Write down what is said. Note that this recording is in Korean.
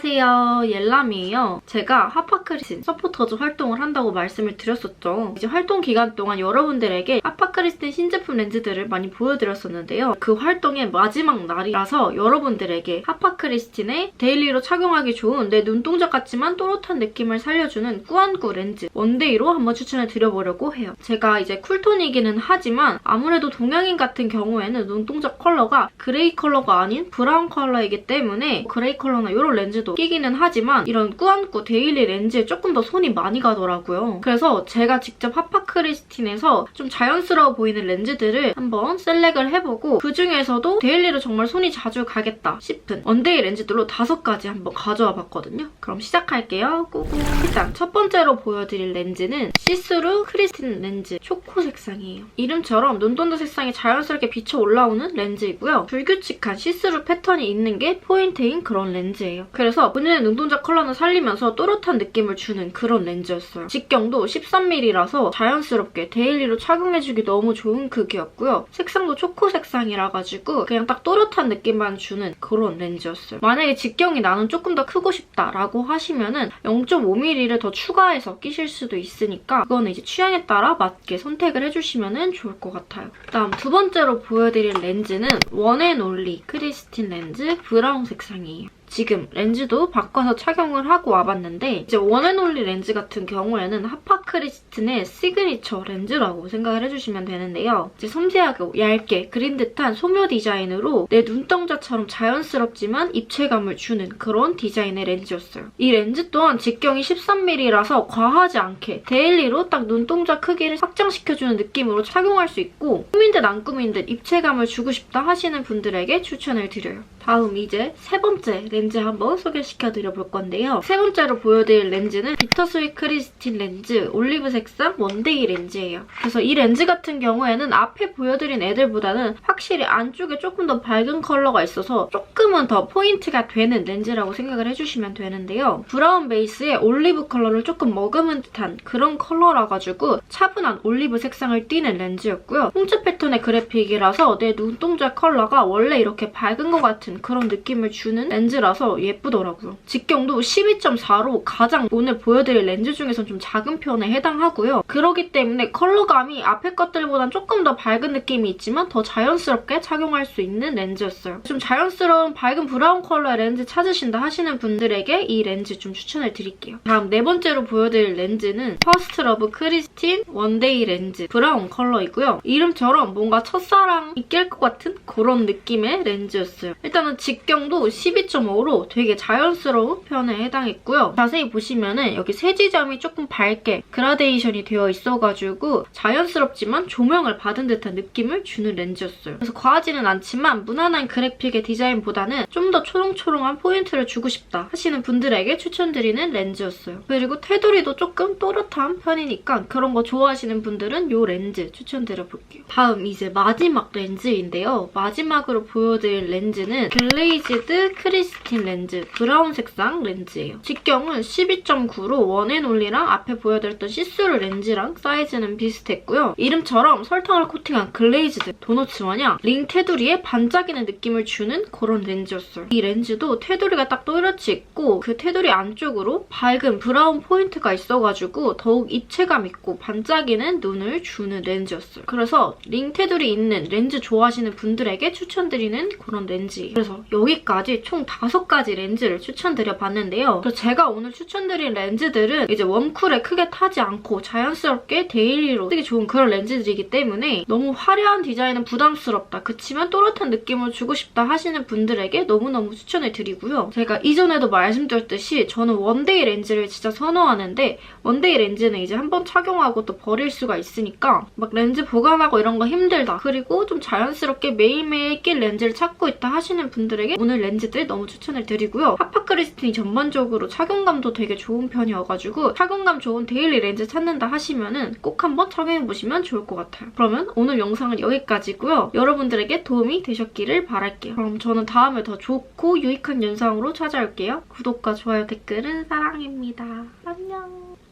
안녕하세요. 옐람이에요. 제가 하파크리스틴 서포터즈 활동을 한다고 말씀을 드렸었죠. 이제 활동 기간 동안 여러분들에게 하파크리스틴 신제품 렌즈들을 많이 보여드렸었는데요. 그 활동의 마지막 날이라서 여러분들에게 하파크리스틴의 데일리로 착용하기 좋은 내 눈동자 같지만 또렷한 느낌을 살려주는 꾸안꾸 렌즈 원데이로 한번 추천을 드려보려고 해요. 제가 이제 쿨톤이기는 하지만 아무래도 동양인 같은 경우에는 눈동자 컬러가 그레이 컬러가 아닌 브라운 컬러이기 때문에 그레이 컬러나 이런 렌즈도 끼기는 하지만 이런 꾸안꾸 데일리 렌즈에 조금 더 손이 많이 가더라고요. 그래서 제가 직접 하파크리스틴에서 좀 자연스러워 보이는 렌즈들을 한번 셀렉을 해보고 그중에서도 데일리로 정말 손이 자주 가겠다 싶은 원데이 렌즈들로 다섯 가지 한번 가져와 봤거든요. 그럼 시작할게요. 고고. 일단 첫 번째로 보여드릴 렌즈는 시스루 크리스틴 렌즈 초코 색상이에요. 이름처럼 눈동자 색상이 자연스럽게 비쳐 올라오는 렌즈이고요. 불규칙한 시스루 패턴이 있는 게 포인트인 그런 렌즈예요. 그래서 본인의 눈동자 컬러는 살리면서 또렷한 느낌을 주는 그런 렌즈였어요. 직경도 13mm라서 자연스럽게 데일리로 착용해주기 너무 좋은 크기였고요. 색상도 초코 색상이라 가지고 그냥 딱 또렷한 느낌만 주는 그런 렌즈였어요. 만약에 직경이 나는 조금 더 크고 싶다라고 하시면은 0.5mm를 더 추가해서 끼실 수도 있으니까 그거는 이제 취향에 따라 맞게 선택을 해주시면 좋을 것 같아요. 그다음 두 번째로 보여드릴 렌즈는 원앤올리 크리스틴 렌즈 브라운 색상이에요. 지금 렌즈도 바꿔서 착용을 하고 와봤는데 이제 원앤올리 렌즈 같은 경우에는 하파크리스틴의 시그니처 렌즈라고 생각을 해주시면 되는데요. 이제 섬세하고 얇게 그린 듯한 소묘 디자인으로 내 눈동자처럼 자연스럽지만 입체감을 주는 그런 디자인의 렌즈였어요. 이 렌즈 또한 직경이 13mm라서 과하지 않게 데일리로 딱 눈동자 크기를 확장시켜주는 느낌으로 착용할 수 있고 꾸민 듯 안 꾸민 듯 입체감을 주고 싶다 하시는 분들에게 추천을 드려요. 다음 이제 세 번째 렌즈 한번 소개시켜드려 볼 건데요. 세 번째로 보여드릴 렌즈는 비터스윗 크리스틴 렌즈 올리브 색상 원데이 렌즈예요. 그래서 이 렌즈 같은 경우에는 앞에 보여드린 애들보다는 확실히 안쪽에 조금 더 밝은 컬러가 있어서 조금은 더 포인트가 되는 렌즈라고 생각을 해주시면 되는데요. 브라운 베이스에 올리브 컬러를 조금 머금은 듯한 그런 컬러라 가지고 차분한 올리브 색상을 띠는 렌즈였고요. 홍채 패턴의 그래픽이라서 내 눈동자 컬러가 원래 이렇게 밝은 것 같은 그런 느낌을 주는 렌즈라서 예쁘더라고요. 직경도 12.4로 가장 오늘 보여드릴 렌즈 중에선 좀 작은 편에 해당하고요. 그러기 때문에 컬러감이 앞에 것들보단 조금 더 밝은 느낌이 있지만 더 자연스럽게 착용할 수 있는 렌즈였어요. 좀 자연스러운 밝은 브라운 컬러의 렌즈 찾으신다 하시는 분들에게 이 렌즈 좀 추천을 드릴게요. 다음 네 번째로 보여드릴 렌즈는 퍼스트 러브 크리스틴 원데이 렌즈 브라운 컬러이고요. 이름처럼 뭔가 첫사랑 이 깰 것 같은 그런 느낌의 렌즈였어요. 일단 은 직경도 12.5로 되게 자연스러운 편에 해당했고요. 자세히 보시면은 여기 세 지점이 조금 밝게 그라데이션이 되어 있어가지고 자연스럽지만 조명을 받은 듯한 느낌을 주는 렌즈였어요. 그래서 과하지는 않지만 무난한 그래픽의 디자인보다는 좀 더 초롱초롱한 포인트를 주고 싶다 하시는 분들에게 추천드리는 렌즈였어요. 그리고 테두리도 조금 또렷한 편이니까 그런 거 좋아하시는 분들은 이 렌즈 추천드려볼게요. 다음 이제 마지막 렌즈인데요. 마지막으로 보여드릴 렌즈는 글레이즈드 크리스틴 렌즈 브라운 색상 렌즈예요. 직경은 12.9로 원앤 올리랑 앞에 보여드렸던 시스루 렌즈랑 사이즈는 비슷했고요. 이름처럼 설탕을 코팅한 글레이즈드 도너츠 마냥 링 테두리에 반짝이는 느낌을 주는 그런 렌즈였어요. 이 렌즈도 테두리가 딱 또렷이 있고 그 테두리 안쪽으로 밝은 브라운 포인트가 있어가지고 더욱 입체감 있고 반짝이는 눈을 주는 렌즈였어요. 그래서 링 테두리 있는 렌즈 좋아하시는 분들에게 추천드리는 그런 렌즈예요. 그래서 여기까지 총 5가지 렌즈를 추천드려봤는데요. 제가 오늘 추천드린 렌즈들은 이제 웜쿨에 크게 타지 않고 자연스럽게 데일리로 쓰기 좋은 그런 렌즈들이기 때문에 너무 화려한 디자인은 부담스럽다. 그치만 또렷한 느낌을 주고 싶다 하시는 분들에게 너무너무 추천을 드리고요. 제가 이전에도 말씀드렸듯이 저는 원데이 렌즈를 진짜 선호하는데 원데이 렌즈는 이제 한 번 착용하고 또 버릴 수가 있으니까 막 렌즈 보관하고 이런 거 힘들다. 그리고 좀 자연스럽게 매일매일 낄 렌즈를 찾고 있다 하시는 분들에게 오늘 렌즈들 너무 추천을 드리고요. 하파크리스틴이 전반적으로 착용감도 되게 좋은 편이어가지고 착용감 좋은 데일리 렌즈 찾는다 하시면은 꼭 한번 착용해보시면 좋을 것 같아요. 그러면 오늘 영상은 여기까지고요. 여러분들에게 도움이 되셨기를 바랄게요. 그럼 저는 다음에 더 좋고 유익한 영상으로 찾아올게요. 구독과 좋아요, 댓글은 사랑입니다. 안녕.